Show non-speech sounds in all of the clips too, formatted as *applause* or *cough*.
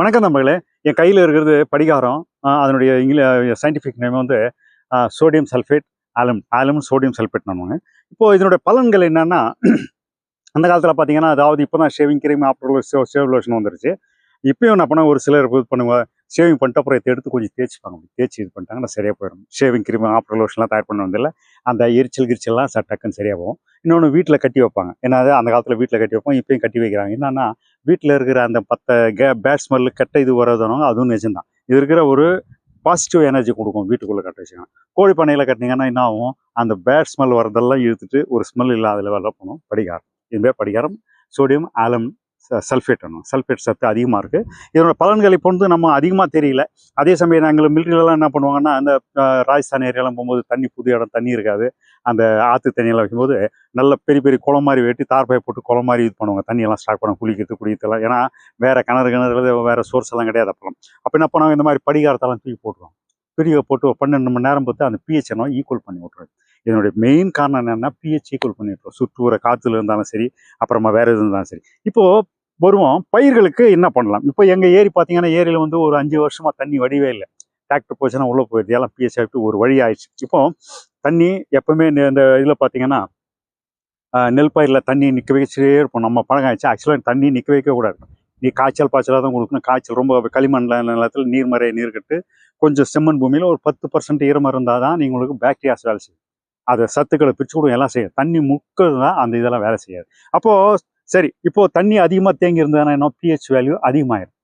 வணக்கம் நண்பர்களே. என் கையில் இருக்கிறது படிகாரம். அதனுடைய இங்கிலீஷ் சயின்டிஃபிக் நேம் வந்து sodium sulphate alum alum sodium sulphate பண்ணுவாங்க இப்போ இதனுடைய பலன்கள் என்னென்னா அந்த காலத்தில் பார்த்தீங்கன்னா அதாவது இப்போ தான் shaving cream after shave lotion வந்துருச்சு. இப்போயும் என்ன பண்ண ஒரு சிலர் இது பண்ணுவாங்க ஷேவிங் பண்ணிட்டு அப்புறம் இதை எடுத்து கொஞ்சம் தேய்ச்சிப்பாங்க தேய்ச்சி இது பண்ணிட்டாங்கன்னா சரியாக போயிடும். ஷேவிங் கிரீம் ஆஃப்டர் லோஷன்லாம் தயார் பண்ண வந்தில்ல அந்த எரிச்சல் கிரிச்சல்லாம் சட்டக்குன்னு டக்குன்னு சரியாக போகும் இன்னொன்று வீட்டில் கட்டி வைப்பாங்க. ஏன்னா அந்த காலத்தில் வீட்டில் கட்டி வைப்போம் இப்போயும் கட்டி வைக்கிறாங்க. என்னன்னா வீட்டில் இருக்கிற அந்த பத்த கே பேட் ஸ்மெல்லு கெட்ட இது வரதுனாலும் அதுவும் நிஜம்தான். இது இருக்கிற ஒரு பாசிட்டிவ் எனர்ஜி கொடுக்கும் வீட்டுக்குள்ளே கட்ட வச்சுக்கணும் கோழி பண்ணையில் கட்டினீங்கன்னா என்ன ஆகும்? அந்த பேட் ஸ்மெல் வரதெல்லாம் இழுத்துட்டு ஒரு ஸ்மெல் இல்லாத லெவலில் போகணும் படிகாரம். இதுவே படிகாரம் சோடியம் ஆலம் சல்ஃபேட் வேணும் சல்ஃபேட் சத்து அதிகமாக இருக்குது இதனோட பலன்கள் இப்போ வந்து நம்ம அதிகமாக தெரியல. அதே சமயம் நாங்கள் மிலிட்டரியிலலாம் என்ன பண்ணுவாங்கன்னா அந்த ராஜஸ்தான் ஏரியாலாம் போகும்போது தண்ணி புது இடம் தண்ணி இருக்காது. அந்த ஆற்று தண்ணியெல்லாம் வைக்கும்போது நல்ல பெரிய பெரிய குளம் மாதிரி வெட்டி தார்பாய் போட்டு குளம் மாதிரி இது பண்ணுவாங்க. தண்ணியெல்லாம் ஸ்டாக் பண்ண குளிக்கிறது குடிக்கிறதுலாம் ஏன்னா வேறு கிணறு கிணறு வேறு சோர்ஸ் எல்லாம் கிடையாது அப்பலாம் அப்போ என்ன பண்ணுவாங்க? இந்த மாதிரி படிகாரத்தெல்லாம் தூக்கி போட்டுருவாங்க. பிரிவை போட்டு பன்னெண்டு மணி நேரம் பார்த்து அந்த பிஹெச் என்ன ஈக்குவல் பண்ணி விட்ருவாங்க இதனுடைய மெயின் காரணம் என்னென்னா பிஹெச் ஈக்குவல் பண்ணி விட்ருவோம் சுற்று காற்றுல இருந்தாலும் சரி அப்புறமா வேறு எது இருந்தாலும் சரி. இப்போது வருவோம். பயிர்களுக்கு என்ன பண்ணலாம்? இப்போ எங்கள் ஏரி பார்த்தீங்கன்னா ஏரியில் வந்து ஒரு அஞ்சு வருஷமாக தண்ணி வடிவே இல்லை. டிராக்டர் போச்சுன்னா உள்ளே போயிடுது. எல்லாம் பிஎஸ்எஃப்டி ஆகிட்டு ஒரு வழி ஆயிடுச்சு. இப்போ தண்ணி எப்பவுமே இந்த- இந்த இதில் பார்த்தீங்கன்னா நெல் பயிரில் தண்ணி நிற்க வச்சுட்டே இருப்போம். நம்ம பழகம் ஆயிடுச்சு. ஆக்சுவலாக தண்ணி நிற்க வைக்கக்கூடாது நீ காய்ச்சல் பாய்ச்சலாக தான் கொடுக்கணும். காய்ச்சல் ரொம்ப களிமண் நிலத்தில் நீர்மறை நீர் கட்டு கொஞ்சம் செம்மண் பூமியில் ஒரு பத்து பர்சன்ட் ஈரமாக இருந்தால் தான் நீங்கள் உங்களுக்கு பேக்டீரியாஸ் வேலை செய்யும். அதை சத்துக்களை பிரிச்சு கொடுக்கும் எல்லாம் செய்யும் தண்ணி முக்கிறது தான் அந்த இதெல்லாம் வேலை செய்யாது. அப்போது சரி இப்போது தண்ணி அதிகமாக தேங்கி இருந்ததுன்னா என்ன? பிஹெச் வேல்யூ அதிகமாயிடும்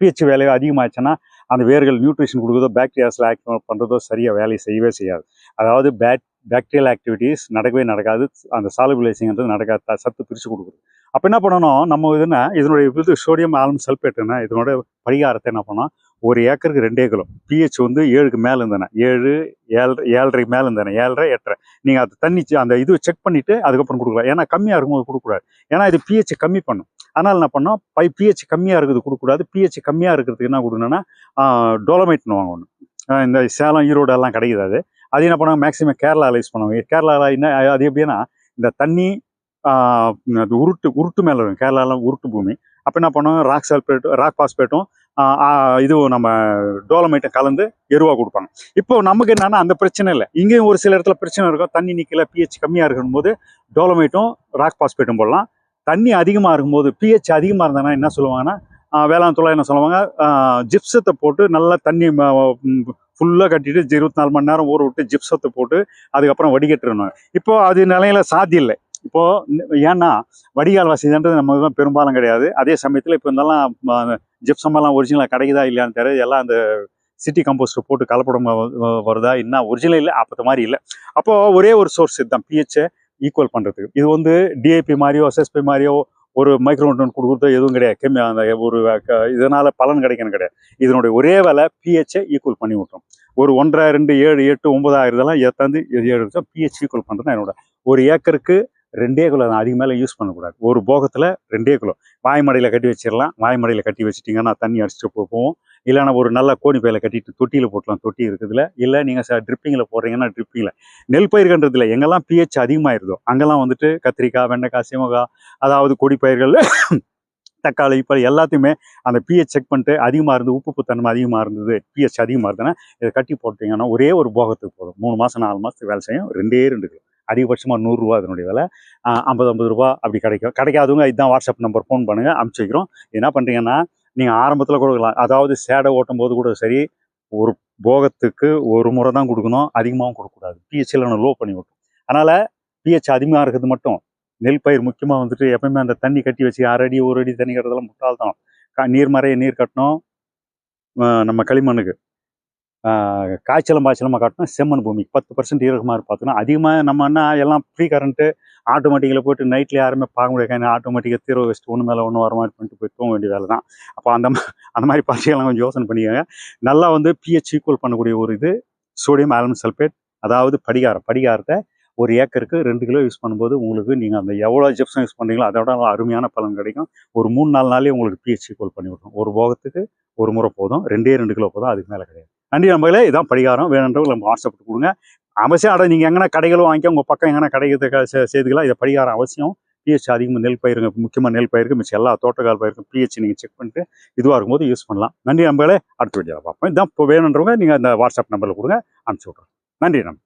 பிஹெச் வேல்யூ அதிகமாகிடுச்சுன்னா அந்த வேர்கள் நியூட்ரிஷன் கொடுக்குறதோ பாக்டீரியாஸில் ஆக்ட் பண்ணுறதோ சரியாக வேலையை செய்யவே செய்யாது. அதாவது பேக் பாக்டீரியல் ஆக்டிவிட்டீஸ் நடக்கவே நடக்காது. அந்த சாலுபிளைசிங்கிறது நடக்காது. சத்து பிரித்து கொடுக்குறது. அப்போ என்ன பண்ணணும்? நம்ம இதுன்னா இதனுடைய இது சோடியம் ஆலம் சல்பேட்டுன்னா இதனோட பரிகாரத்தை என்ன பண்ணோம் ஒரு ஏக்கருக்கு ரெண்டே கிலோ பிஹெச் வந்து ஏழுக்கு மேலே இருந்தானே ஏழு ஏழு ஏழரைக்கு மேலே இருந்தானே ஏழரை எட்டரை. நீங்கள் அது தண்ணி செ- அந்த இது செக் பண்ணிவிட்டு அதுக்கப்புறம் கொடுக்கலாம். ஏன்னா கம்மியாக இருக்கும்போது கொடுக்கக்கூடாது. ஏன்னா இது பிஹெச் கம்மி பண்ணும். அதனால் என்ன பண்ணோம்? பை பிஹெச் கம்மியாக இருக்குது கொடுக்கக்கூடாது. பிஹெச் கம்மியாக இருக்கிறதுக்கு என்ன கொடுக்கணும்னா டோலமைட்னு வாங்கணும். இந்த சேலம் ஈரோடு எல்லாம் கிடைக்குது அது. அது என்ன பண்ணுவாங்க? மேக்ஸிமம் கேரளாவில் யூஸ் பண்ணுவாங்க கேரளாவில் என்ன அது எப்படின்னா இந்த தண்ணி அது உருட்டு உருட்டு மேலே இருக்கும் கேரளாலாம் உருட்டு பூமி. அப்போ என்ன பண்ணுவாங்க? ராக் சல்பேட் ராக் பாஸ்பேட்டும் இதுவும் நம்ம டோலமைட்டை கலந்து எருவாக கொடுப்பாங்க. இப்போ நமக்கு என்னன்னா அந்த பிரச்சனை இல்லை. இங்கேயும் ஒரு சில இடத்துல பிரச்சனை இருக்கும். தண்ணி நிற்கல பிஹெச் கம்மியாக இருக்கும்போது டோலமைட்டும் ராக் பாஸ்பேட்டும் போடலாம். தண்ணி அதிகமாக இருக்கும்போது பிஹெச் அதிகமாக இருந்ததுன்னா என்ன சொல்லுவாங்கன்னா வேளாண் துறை என்ன சொல்லுவாங்க ஜிப்சத்தை போட்டு நல்லா தண்ணி ஃபுல்லாக கட்டிட்டு இருபத்தி நாலு மணி நேரம் ஊற விட்டு ஜிப்சத்தை போட்டு அதுக்கப்புறம் வடிகட்டுறணும் இப்போ அது நிலையில சாத்தியம் இல்லை. இப்போது ஏன்னா வடிகால் வசதின்றது நம்ம இதுதான் பெரும்பாலும் கிடையாது. அதே சமயத்தில் இப்போ இருந்தாலும் ஜிப்சம் எல்லாம் ஒரிஜினலாக கிடைக்குதா இல்லையான்னு தெரியாது. எல்லாம் அந்த சிட்டி கம்போஸ்ட் போட்டு கலப்படம் வருதா என்ன? ஒரிஜினல் இல்லை அப்போ மாதிரி இல்லை. அப்போது ஒரே ஒரு சோர்ஸ் இதுதான் பிஹெச்சை ஈக்குவல் பண்ணுறதுக்கு இது வந்து டிஏபி மாதிரியோ எஸ்எஸ்பி மாதிரியோ ஒரு மைக்ரோன்டன் கொடுக்குறதோ எதுவும் கிடையாது. கெமி அந்த ஒரு க- பலன் கிடைக்கணும் கிடையாது. இதனுடைய ஒரே வேலை பிஹெச்சை ஈக்குவல் பண்ணி விட்டோம் ஒரு ஒன்றரை ரெண்டு ஏழு எட்டு ஒன்பதாயிரம் இதெல்லாம் ஏற்றாந்து ஏழு பிஹெச் ஈக்குவல் பண்ணுறது என்னோட. ஒரு ஏக்கருக்கு ரெண்டே குலம் அதிகம் அதுக்கு மேலே யூஸ் பண்ணக்கூடாது. ஒரு போகத்தில் ரெண்டே குலம் வாய்மடையில் கட்டி வச்சிடலாம் வாய்மடையில் கட்டி வச்சிட்டிங்கன்னா தண்ணி அடிச்சுட்டு போவோம் போகும். இல்லைன்னா ஒரு நல்ல கோணி பையில கட்டிட்டு தொட்டியில் போட்டலாம். தொட்டி இருக்குதுல. இல்லை நீங்கள் சார் ட்ரிப்பிங்கில் போடுறீங்கன்னா ட்ரிப்பிங்கில் நெல் பயிர்கன்றதுல எங்கெல்லாம் பிஹெச் அதிகமாகிருதோ அங்கெல்லாம் வந்துட்டு கத்திரிக்காய் வெண்டைக்காய் சிமக்காய் அதாவது கொடி பயிர்கள் *coughs* தக்காளி இப்போ எல்லாத்தையுமே அந்த பிஹெச் செக் பண்ணிட்டு அதிகமாக இருந்து உப்பு தன்மை அதிகமாக இருந்தது பிஹெச் அதிகமாக இருந்ததுன்னா இதை கட்டி போட்டிங்கன்னா ஒரே ஒரு போகத்துக்கு போதும். மூணு மாதம் நாலு மாதத்துக்கு வேலை செய்யும். ரெண்டே ரெண்டு கிலோ அதிகபட்சமாக நூறுரூவா அதனுடைய விலை. ஐம்பது ஐம்பது ரூபா அப்படி கிடைக்கும். கிடைக்காதவங்க இதுதான் வாட்ஸ்அப் நம்பர் ஃபோன் பண்ணுங்கள் அனுப்பிச்சி வைக்கிறோம். என்ன பண்ணுறீங்கன்னா நீங்கள் ஆரம்பத்தில் கொடுக்கலாம். அதாவது சேடை ஓட்டும் போது கூட சரி ஒரு போகத்துக்கு ஒரு முறை தான் கொடுக்கணும். அதிகமாகவும் கொடுக்கக்கூடாது. பிஹெச்சில் லோ பண்ணி விட்டோம். அதனால் பிஹெச் அதிகமாக இருக்கிறது மட்டும். நெல் பயிர் முக்கியமாக வந்துட்டு எப்பயுமே அந்த தண்ணி கட்டி வச்சு அரை அடி ஒரு அடி தண்ணி கட்டுறதெல்லாம் முட்டாள்தான். நீர்மறையை நீர் மறைய நீர் கட்டணும் நம்ம களிமண்ணுக்கு. காய்ச்சலும் பாய்ச்சலமாக காட்டணும் செம்மண் பூமிக்கு பத்து பர்சன்ட் ஈரகமாக பார்த்தோன்னா அதிகமாக நம்ம என்ன எல்லாம் ஃப்ரீ கரண்ட்டு ஆட்டோமேட்டிக்கில் போயிட்டு நைட்டில் யாருமே பார்க்க முடியாது. ஆட்டோமேட்டிக்காக தீர வச்சுட்டு ஒன்று மேலே ஒன்று வர மாதிரி பண்ணிட்டு போய் தூங்க வேண்டிய வேலை தான் அப்போ அந்த அந்த மாதிரி பார்ட்டியெல்லாம் கொஞ்சம் யோசனை பண்ணிக்கோங்க. நல்லா வந்து பிஹெச் ஈக்குவல் பண்ணக்கூடிய ஒரு இது சோடியம் ஆல்மண்ட் சல்பேட் அதாவது படிகாரம். படிகாரத்தை ஒரு ஏக்கருக்கு ரெண்டு கிலோ யூஸ் பண்ணும்போது உங்களுக்கு நீங்கள் அந்த எவ்வளோ ஜெப்சம் யூஸ் பண்ணுறீங்களோ அதோட அருமையான பலன் கிடைக்கும். ஒரு மூணு நாலு நாளே உங்களுக்கு பிஹெச் ஈக்குவல் பண்ணி விட்ரும் ஒரு போகத்துக்கு ஒரு முறை போதும். ரெண்டே ரெண்டு கிலோ போதும். அதுக்கு மேலே கிடையாது. நன்றி நம்பர்களே இதான் படிகாரம் வேணுன்றவங்க நம்ம வாட்ஸ்அப் கொடுங்க. அவசியம் அட நீங்கள் எங்கன்னா கடைகளும் வாங்கிக்க உங்கள் பக்கம் எங்கன்னா கடைகளுக்கு செய்துக்கலாம் இதை படிகாரம் அவசியம். பிஹெச் அதிகமாக நெல் பயிருங்க முக்கியமாக நெல் பயிருக்கு மிச்சம் எல்லா தோட்டக்கால் பயிருக்கும் பிஹெச் நீங்கள் செக் பண்ணிட்டு இதுவாக இருக்கும்போது யூஸ் பண்ணலாம். நன்றி நம்பளே அடுத்த வீடியோவில் பார்ப்போம். இதான் இப்போ வேணுன்றவங்க நீங்கள் அந்த வாட்ஸ்அப் நம்பரில் கொடுங்க அனுப்பிச்சி விட்றோம். நன்றி நம்ப